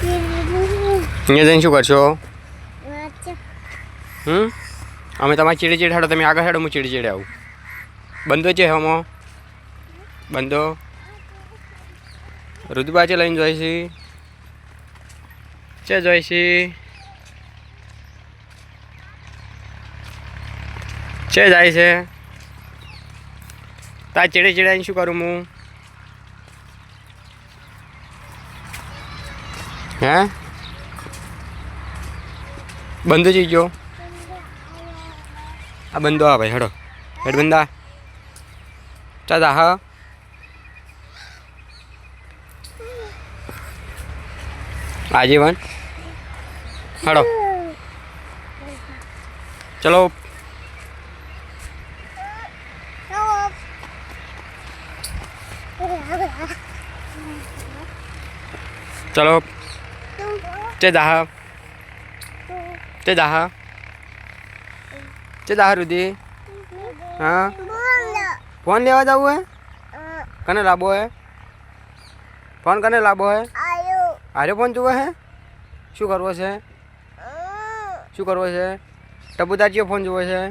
અહીંયા જઈને શું કરશો? હમ? અમે તમારે ચીડી ચીડ હાડો તમે આગળ હાડો હું ચીડી ચીડી આવું. બંધો છે હમો? બંધો? રુદબા છે લઈને જોઈશી છે જોઈશી છે જાય છે. તા ચીડે ચીડાઈને શું કરું હું? હે બંધો જઈ ગયો આ બંધો આ ભાઈ હેડો હેડ બંધા ચાદા હા આજીવન હેડો ચલો ચલો તે દાહ તે દાહ તે દાહ રુદી હા ફોન લેવા જવું હે કને લાવવો હે ફોન કને લાવવો હે આરે ફોન જોવે હે શું કરવો છે શું કરવો છે ટબુદાજીઓ ફોન જોવે છે